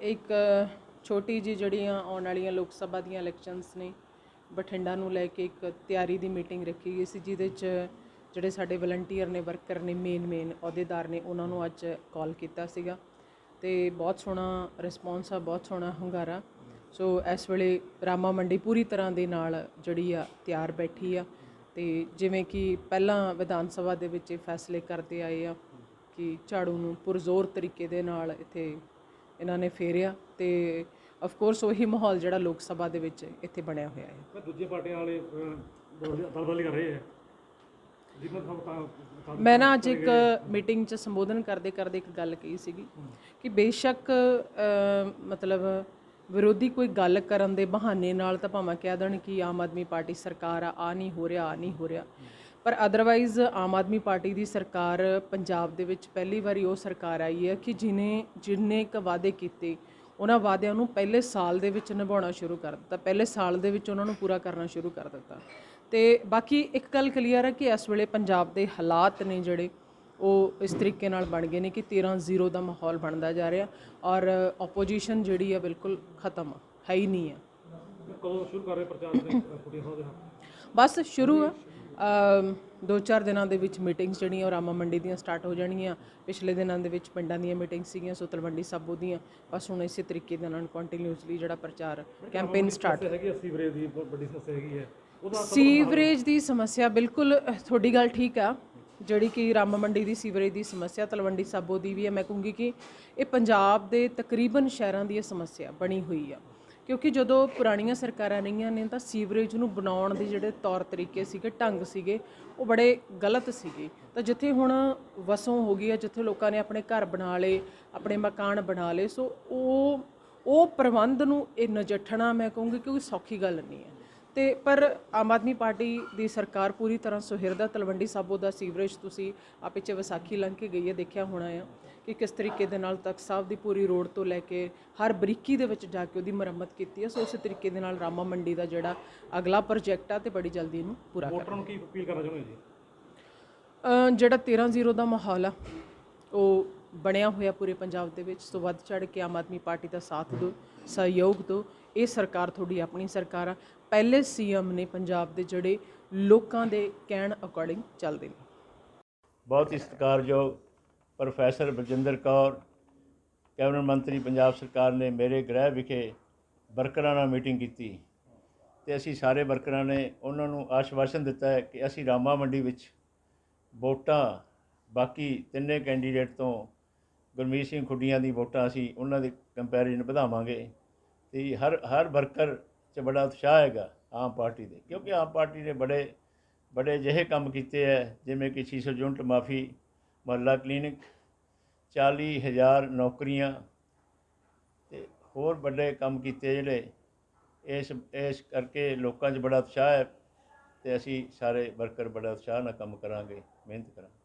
ਇੱਕ ਛੋਟੀ ਜੀ ਜਿਹੜੀਆਂ ਆਉਣ ਵਾਲੀਆਂ ਲੋਕ ਸਭਾ ਦੀਆਂ ਇਲੈਕਸ਼ਨਸ ਨੇ, ਬਠਿੰਡਾ ਨੂੰ ਲੈ ਕੇ ਇੱਕ ਤਿਆਰੀ ਦੀ ਮੀਟਿੰਗ ਰੱਖੀ ਗਈ ਸੀ, ਜਿਹਦੇ 'ਚ ਜਿਹੜੇ ਸਾਡੇ ਵਲੰਟੀਅਰ ਨੇ ਵਰਕਰ ਨੇ ਮੇਨ ਮੇਨ ਅਹੁਦੇਦਾਰ ਨੇ, ਉਹਨਾਂ ਨੂੰ ਅੱਜ ਕਾਲ ਕੀਤਾ ਸੀਗਾ। ਤੇ ਬਹੁਤ ਸੋਹਣਾ ਰਿਸਪੌਂਸ ਆ, ਬਹੁਤ ਸੋਹਣਾ ਹੁੰਗਾਰਾ। ਸੋ ਇਸ ਵੇਲੇ ਰਾਮਾ ਮੰਡੀ ਪੂਰੀ ਤਰ੍ਹਾਂ ਦੇ ਨਾਲ ਜਿਹੜੀ ਆ, ਤਿਆਰ ਬੈਠੀ ਆ। ਤੇ ਜਿਵੇਂ ਕਿ ਪਹਿਲਾਂ ਵਿਧਾਨ ਸਭਾ ਦੇ ਵਿੱਚ ਇਹ ਫੈਸਲੇ ਕਰਦੇ ਆਏ ਆ ਕਿ ਝਾੜੂ ਨੂੰ ਪੁਰਜ਼ੋਰ ਤਰੀਕੇ ਦੇ ਨਾਲ ਇੱਥੇ ਇਹਨਾਂ ਨੇ ਫੇਰਿਆ ਤੇ ਆਫ ਕੋਰਸ ਉਹੀ ਮਾਹੌਲ ਜਿਹੜਾ ਲੋਕ ਸਭਾ ਦੇ ਵਿੱਚ ਇੱਥੇ ਬਣਿਆ ਹੋਇਆ ਹੈ। ਮੈਂ ਦੂਜੀਆਂ ਪਾਰਟੀਆਂ ਵਾਲੇ ਦਲਬਲੀ ਕਰ ਰਹੇ ਹੈ। ਮੈਂ ਨਾ ਅੱਜ ਇੱਕ ਮੀਟਿੰਗ 'ਚ ਸੰਬੋਧਨ ਕਰਦੇ ਕਰਦੇ ਇੱਕ ਗੱਲ ਕਹੀ ਸੀਗੀ ਕਿ ਬੇਸ਼ੱਕ ਮਤਲਬ ਵਿਰੋਧੀ ਕੋਈ ਗੱਲ ਕਰਨ ਦੇ ਬਹਾਨੇ ਨਾਲ ਤਾਂ ਭਾਵੇਂ ਕਹਿ ਦੇਣ ਕਿ ਆਮ ਆਦਮੀ ਪਾਰਟੀ ਸਰਕਾਰ ਆ ਆ ਨਹੀਂ ਹੋ ਰਿਹਾ ਆ ਨਹੀਂ ਹੋ ਰਿਹਾ। ਪਰ ਅਦਰਵਾਈਜ਼ ਆਮ ਆਦਮੀ ਪਾਰਟੀ ਦੀ ਸਰਕਾਰ ਪੰਜਾਬ ਦੇ ਵਿੱਚ ਪਹਿਲੀ ਵਾਰੀ ਉਹ ਸਰਕਾਰ ਆਈ ਹੈ ਕਿ ਜਿਨੇ, ਜਿੰਨੇ ਕ ਵਾਅਦੇ ਕੀਤੇ, ਉਹਨਾਂ ਵਾਅਦਿਆਂ ਨੂੰ ਪਹਿਲੇ ਸਾਲ ਦੇ ਵਿੱਚ ਨਿਭਾਉਣਾ ਸ਼ੁਰੂ ਕਰ ਦਿੱਤਾ, ਪਹਿਲੇ ਸਾਲ ਦੇ ਵਿੱਚ ਉਹਨਾਂ ਨੂੰ ਪੂਰਾ ਕਰਨਾ ਸ਼ੁਰੂ ਕਰ ਦਿੱਤਾ। ਤੇ ਬਾਕੀ ਇੱਕ ਗੱਲ ਕਲੀਅਰ ਹੈ ਕਿ ਇਸ ਵੇਲੇ ਪੰਜਾਬ ਦੇ ਹਾਲਾਤ ਨੇ ਜਿਹੜੇ, ਉਹ ਇਸ ਤਰੀਕੇ ਨਾਲ ਬਣ ਗਏ ਨੇ ਕਿ 13-0 ਦਾ ਮਾਹੌਲ ਬਣਦਾ ਜਾ ਰਿਹਾ ਔਰ ਆਪੋਜੀਸ਼ਨ ਜਿਹੜੀ ਆ ਬਿਲਕੁਲ ਖਤਮ ਹੈ, ਹੀ ਨਹੀਂ ਹੈ। ਕਦੋਂ ਸ਼ੁਰੂ ਕਰ ਰਹੇ ਪ੍ਰਚਾਰ ਦੇ ਕੁੜੀਆਂ ਦੇ ਬਸ ਸ਼ੁਰੂ ਆ। ਦੋ ਚਾਰ ਦਿਨਾਂ ਦੇ ਵਿੱਚ ਮੀਟਿੰਗਸ ਜਿਹੜੀਆਂ ਉਹ ਰਾਮਾ ਮੰਡੀ ਦੀਆਂ ਸਟਾਰਟ ਹੋ ਜਾਣਗੀਆਂ। ਪਿਛਲੇ ਦਿਨਾਂ ਦੇ ਵਿੱਚ ਪਿੰਡਾਂ ਦੀਆਂ ਮੀਟਿੰਗਸ ਸੀਗੀਆਂ ਸੋ ਤਲਵੰਡੀ ਸਾਬੋ ਦੀਆਂ ਬਸ ਹੁਣ ਇਸੇ ਤਰੀਕੇ ਦੇ ਨਾਲ ਕੰਟੀਨਿਊਸਲੀ ਜਿਹੜਾ ਪ੍ਰਚਾਰ ਕੈਂਪੇਨ ਸਟਾਰਟ ਹੈਗੀ ਸੀਵਰੇਜ ਦੀ ਵੱਡੀ ਸਮੱਸਿਆ ਹੈਗੀ ਹੈ ਸੀਵਰੇਜ ਦੀ ਸਮੱਸਿਆ ਬਿਲਕੁਲ ਤੁਹਾਡੀ ਗੱਲ ਠੀਕ ਆ। ਜਿਹੜੀ ਕਿ ਰਾਮ ਮੰਡੀ ਦੀ ਸੀਵਰੇਜ ਦੀ ਸਮੱਸਿਆ ਤਲਵੰਡੀ ਸਾਬੋ ਦੀ ਵੀ ਹੈ ਮੈਂ ਕਹੂੰਗੀ ਕਿ ਇਹ ਪੰਜਾਬ ਦੇ ਤਕਰੀਬਨ ਸ਼ਹਿਰਾਂ ਦੀ ਇਹ ਸਮੱਸਿਆ ਬਣੀ ਹੋਈ ਆ। ਕਿਉਂਕਿ ਜਦੋਂ ਪੁਰਾਣੀਆਂ ਸਰਕਾਰਾਂ ਰਹੀਆਂ ਨੇ ਤਾਂ ਸੀਵਰੇਜ ਨੂੰ ਬਣਾਉਣ ਦੇ ਜਿਹੜੇ ਤੌਰ ਤਰੀਕੇ ਸੀਗੇ, ਢੰਗ ਸੀਗੇ, ਉਹ ਬੜੇ ਗਲਤ ਸੀਗੇ। ਤਾਂ ਜਿੱਥੇ ਹੁਣ ਵਸੋਂ ਹੋ ਗਈ ਹੈ, ਜਿੱਥੇ ਲੋਕਾਂ ਨੇ ਆਪਣੇ ਘਰ ਬਣਾ ਲਏ, ਆਪਣੇ ਮਕਾਨ ਬਣਾ ਲਏ, ਸੋ ਉਹ ਉਹ ਪ੍ਰਬੰਧ ਨੂੰ ਇਹ ਨਜਿੱਠਣਾ ਮੈਂ ਕਹੂੰਗੀ ਕਿਉਂਕਿ ਸੌਖੀ ਗੱਲ ਨਹੀਂ ਹੈ। ਤੇ ਪਰ ਆਮ ਆਦਮੀ ਪਾਰਟੀ ਦੀ ਸਰਕਾਰ ਪੂਰੀ ਤਰ੍ਹਾਂ ਸੁਹਿਰਦਾ ਤਲਵੰਡੀ ਸਾਬੋ ਦਾ ਸੀਵਰੇਜ ਤੁਸੀਂ ਆ ਪਿੱਛੇ ਵਿਸਾਖੀ ਲੰਘ ਕੇ ਗਈ ਹੈ ਦੇਖਿਆ ਹੋਣਾ ਆ ਕਿ ਕਿਸ ਤਰੀਕੇ ਦੇ ਨਾਲ ਤਖਤ ਸਾਹਿਬ ਦੀ ਪੂਰੀ ਰੋਡ ਤੋਂ ਲੈ ਕੇ ਹਰ ਬਰੀਕੀ ਦੇ ਵਿੱਚ ਜਾ ਕੇ ਉਹਦੀ ਮੁਰੰਮਤ ਕੀਤੀ ਹੈ ਸੋ ਉਸੇ ਤਰੀਕੇ ਦੇ ਨਾਲ ਰਾਮਾ ਮੰਡੀ ਦਾ ਜਿਹੜਾ ਅਗਲਾ ਪ੍ਰੋਜੈਕਟ ਆ ਤੇ ਬੜੀ ਜਲਦੀ ਇਹਨੂੰ ਪੂਰਾ ਕਰ ਵੋਟਰਾਂ ਨੂੰ ਕੀ ਅਪੀਲ ਕਰਨਾ ਚਾਹੁੰਦੇ ਜੀ? ਜਿਹੜਾ 13-0 ਦਾ ਮਾਹੌਲ ਆ ਉਹ ਬਣਿਆ ਹੋਇਆ ਪੂਰੇ ਪੰਜਾਬ ਦੇ ਵਿੱਚ ਸੋ ਵੱਧ ਚੜ ਕੇ ਆਮ ਆਦਮੀ ਪਾਰਟੀ ਦਾ ਸਾਥ ਦਿਓ ਸਹਿਯੋਗ ਦਿਓ ਇਹ ਸਰਕਾਰ ਤੁਹਾਡੀ ਆਪਣੀ ਸਰਕਾਰ ਆ। ਪਹਿਲੇ ਸੀਐਮ ਨੇ ਪੰਜਾਬ ਦੇ ਜਿਹੜੇ ਲੋਕਾਂ ਦੇ ਕਹਿਣ ਅਕੋਰਡਿੰਗ ਚੱਲਦੇ ਨੇ। ਬਹੁਤ ਹੀ ਸਤਿਕਾਰਯੋਗ ਪ੍ਰੋਫੈਸਰ ਬਲਜਿੰਦਰ ਕੌਰ, ਕੈਬਨਿਟ ਮੰਤਰੀ ਪੰਜਾਬ ਸਰਕਾਰ ਨੇ ਮੇਰੇ ਗ੍ਰਹਿ ਵਿਖੇ ਵਰਕਰਾਂ ਨਾਲ ਮੀਟਿੰਗ ਕੀਤੀ ਤੇ ਅਸੀਂ ਸਾਰੇ ਵਰਕਰਾਂ ਨੇ ਉਹਨਾਂ ਨੂੰ ਆਸ਼ਵਾਸਨ ਦਿੱਤਾ ਹੈ ਕਿ ਅਸੀਂ ਰਾਮਾ ਮੰਡੀ ਵਿੱਚ ਵੋਟਾਂ, ਬਾਕੀ ਤਿੰਨੇ ਕੈਂਡੀਡੇਟ ਤੋਂ ਗੁਰਮੀਤ ਸਿੰਘ ਖੁੱਡੀਆਂ ਦੀ ਵੋਟਾਂ ਅਸੀਂ ਉਹਨਾਂ ਦੇ ਕੰਪੈਰੀਜ਼ਨ ਵਧਾਵਾਂਗੇ ਤੇ ਹਰ ਹਰ ਵਰਕਰ 'ਚ ਬੜਾ ਉਤਸ਼ਾਹ ਹੈਗਾ ਆਮ ਪਾਰਟੀ ਦੇ। ਕਿਉਂਕਿ ਆਮ ਪਾਰਟੀ ਨੇ ਬੜੇ ਬੜੇ ਜਿਹੇ ਕੰਮ ਕੀਤੇ ਹੈ, ਜਿਵੇਂ ਕਿ 600 ਯੂਨਿਟ ਮਾਫੀ, ਮਹੱਲਾ ਕਲੀਨਿਕ 40000 ਨੌਕਰੀਆਂ ਤੇ ਹੋਰ ਵੱਡੇ ਕੰਮ ਕੀਤੇ ਜਿਹੜੇ ਇਸ ਇਸ ਕਰਕੇ ਲੋਕਾਂ 'ਚ ਬੜਾ ਉਤਸ਼ਾਹ ਹੈ ਤੇ ਅਸੀਂ ਸਾਰੇ ਵਰਕਰ ਬੜਾ ਉਤਸ਼ਾਹ ਨਾਲ ਕੰਮ ਕਰਾਂਗੇ, ਮਿਹਨਤ ਕਰਾਂਗੇ।